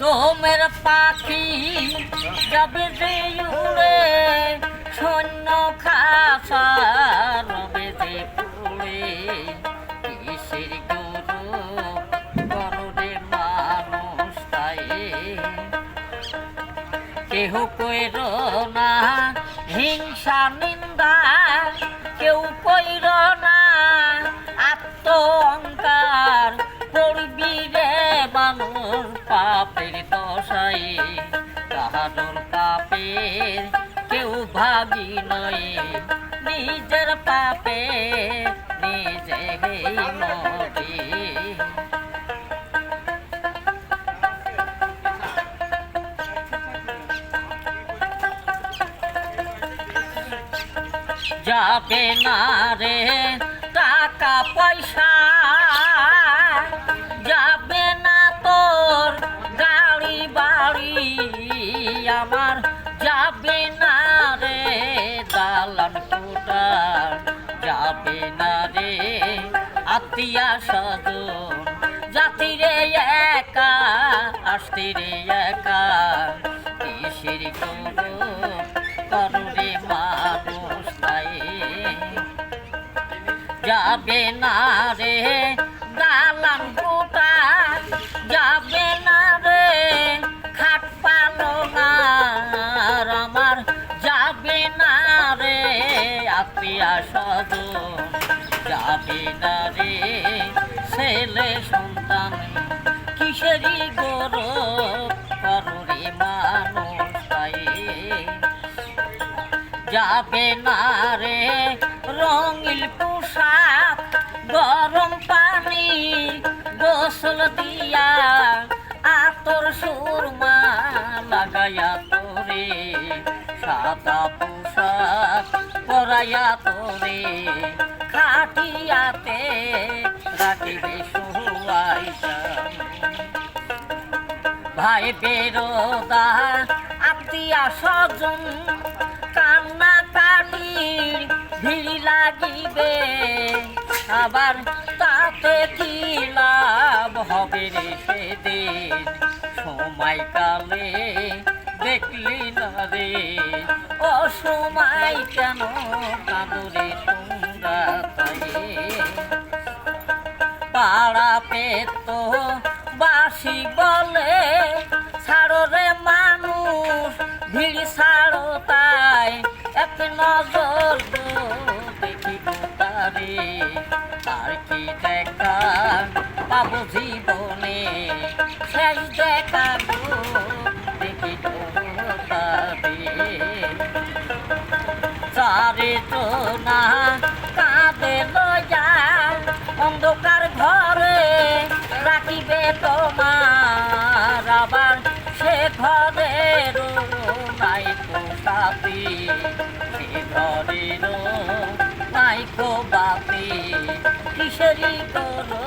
তোমের পাখি যাবে যে উড়ে সৈন্য খাসা রবে যে পুড়ে কিসের গুরু কররে মানুষ তাই কেহ কইর না হিংসা নিন্দা কেউ কইর কাহাদর পাপের কেউ ভাগি নয় নিজের পাপে নিজে মরে। যাবে না রে টাকা পয়সা না রে। আত্মীয়া স্বজন, জাতি রে একা, আসতে রে একা। কিসের করো করুরে মানুষ যাবে না রে, দালান আত্মীয়া স্বজন যাবে না রে ছেলে সন্তান? কিসেরই গৌরব? করুরে মানুষ যাবে না রে রঙিল পোশাক, গরম পানি, গোসল দিয়া আতর সুরমা লাগাইয়া তোরে সাদা পোশাক। পরাইয়া তোরে খাটিয়াতে রাখিবে শুয়াইয়া ভাই বেরোদা, আত্মীয়া স্বজন, কান্না কাটির ভিড় লাগিবে, আবার তাতে কি লাভ হবে রে সেদিন? সময় কালে দেখলি না রে? অসময় কেন কাঁদরে পাড়া পেত বাসি বলে, ছাড়ো রে মানুষ, ভিড় ছাড়ো তাই। এক নজর দো দেখিব তারে আর কি দেখা পাবো জীবনে? শেষ দেখা চারে না, কাঁদে লয়া অন্ধকার ঘরে রাখিবে তোমার। আবার সে ঘরের নাই সাথী সে ঘরের নাই বাতি কিসেরই করো